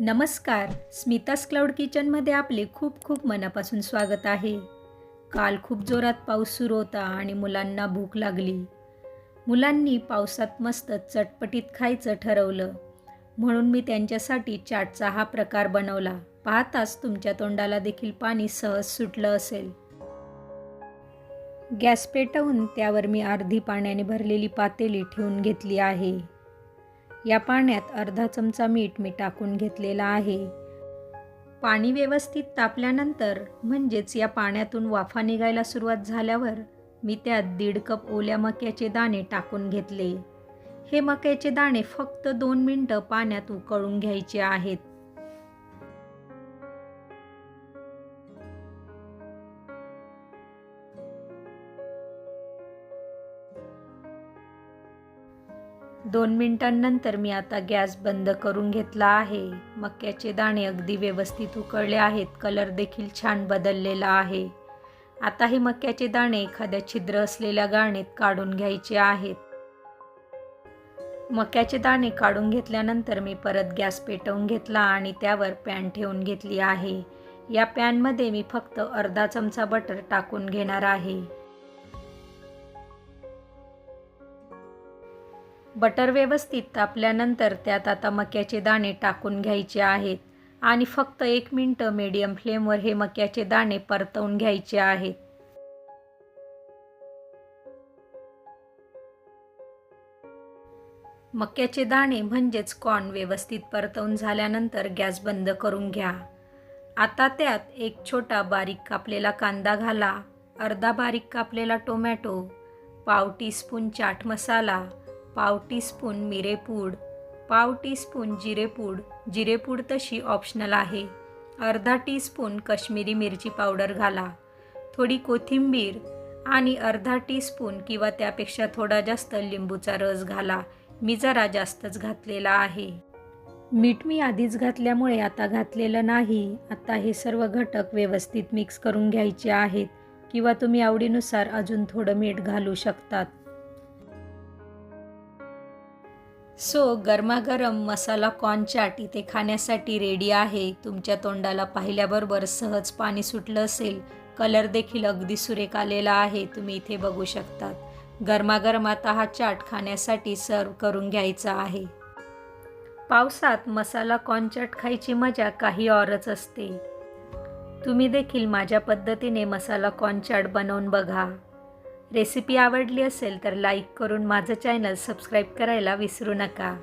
नमस्कार स्मितास क्लाउड किचनमध्ये आपले खूप खूप मनापासून स्वागत आहे. काल खूप जोरात पाऊस सुरू होता आणि मुलांना भूक लागली. मुलांनी पावसात मस्त चटपटीत खायचं ठरवलं. म्हणून मी त्यांच्यासाठी चाटचा हा प्रकार बनवला. पाहताच तुमच्या तोंडाला देखील पाणी सहज सुटलं असेल. गॅस पेटवून त्यावर मी अर्धी पाण्याने भरलेली पातेली ठेवून घेतली आहे. या पाण्यात अर्धा चमचा मीठ मी टाकून घेतलेला आहे. पाणी व्यवस्थित तापल्यानंतर म्हणजेच या पाण्यातून वाफा निघायला सुरुवात झाल्यावर मी त्यात दीड कप ओल्या मक्याचे दाणे टाकून घेतले. हे मक्याचे दाणे फक्त दोन मिनटं पाण्यात उकळून घ्यायचे आहेत. दोन मिनिटांनंतर मी आता गॅस बंद करून घेतला आहे. मक्याचे दाणे अगदी व्यवस्थित उकळले आहेत. कलर देखील छान बदललेला आहे. आता हे मक्याचे दाणे एखाद्या छिद्र असलेल्या गाळणीत काढून घ्यायचे आहेत. मक्याचे दाणे काढून घेतल्यानंतर मी परत गॅस पेटवून घेतला आणि त्यावर पॅन ठेवून घेतली आहे. या पॅनमध्ये मी फक्त अर्धा चमचा बटर टाकून घेणार आहे. बटर व्यवस्थित तापल्यानंतर त्यात आता मक्याचे दाणे टाकून घ्यायचे आहेत. आणि फक्त एक मिनटं मीडियम फ्लेमवर हे मक्याचे दाणे परतवून घ्यायचे आहेत. मक्याचे दाणे म्हणजेच कॉर्न व्यवस्थित परतवून झाल्यानंतर गॅस बंद करून घ्या. आता त्यात एक छोटा बारीक कापलेला कांदा घाला. अर्धा बारीक कापलेला टोमॅटो पाव टीस्पून चाट मसाला पाव टीस्पून मिरेपूड पाव टीस्पून जिरेपूड जिरेपूड तशी ऑप्शनल आहे. अर्धा टीस्पून कश्मीरी मिरची पावडर घाला. थोडी कोथिंबीर आणि अर्धा टीस्पून किंवा त्यापेक्षा थोडा जास्त लिंबूचा रस घाला. मी जरा जास्तच घातलेला आहे. मीठ मी आधीच घातल्यामुळे आता घातलेलं नाही. आता हे सर्व घटक व्यवस्थित मिक्स करून घ्यायचे आहेत. किंवा तुम्ही आवडीनुसार अजून थोडं मीठ घालू शकतात. सो गरमागरम मसाला कॉर्न चाट इथे खाण्यासाठी रेडी आहे. तुमच्या तोंडाला पाहिल्याबरोबर सहज पाणी सुटलं असेल कलर देखील अगदी सुरेख आलेला आहे तुम्ही इथे बघू शकतात. गरमागरम आता हा चाट खाण्यासाठी सर्व करून घ्यायचा आहे. पावसात मसाला कॉर्न चाट खायची मजा काही औरच असते. तुम्ही देखील माझ्या पद्धतीने मसाला कॉर्न चाट बनवून बघा. रेसिपी आवडली असेल तर लाईक करून माझं चॅनल सबस्क्राईब करायला विसरू नका.